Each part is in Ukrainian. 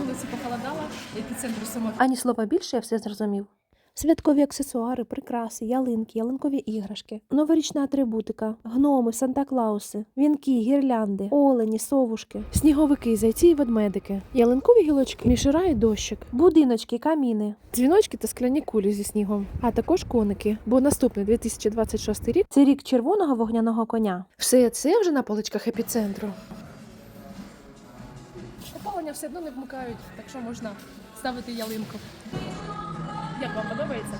вулиці похолодало, епіцентр Сумок. Ані слова більше я все зрозумів. Святкові аксесуари, прикраси, ялинки, ялинкові іграшки, новорічна атрибутика, гноми, Санта-Клауси, вінки, гірлянди, олені, совушки, сніговики, зайці і ведмедики, ялинкові гілочки, мішура і дощик, будиночки, каміни, дзвіночки та скляні кулі зі снігом, а також коники. Бо наступний 2026 рік це рік червоного вогняного коня. Все це вже на поличках епіцентру. Опалення все одно не вмикають, так що можна ставити ялинку. Як вам подобається?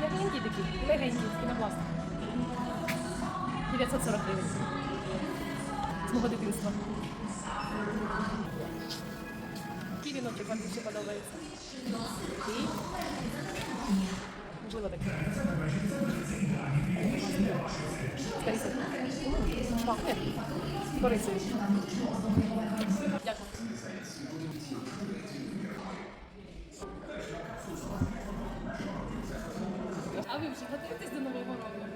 М'якенький такий, легенький, пінопласт. 940 гривень. З мого дитинства. Який віночок вам більше подобається? Такий? Можливо. Старіся. Пахне. Корисою. Дякую. А ви вже готуєтесь до Нового року?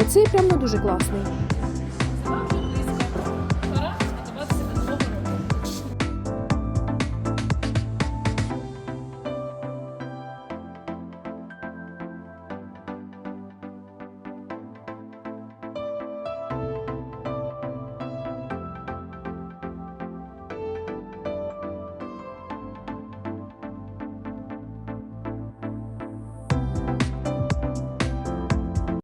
Оцей прям ну дуже класний.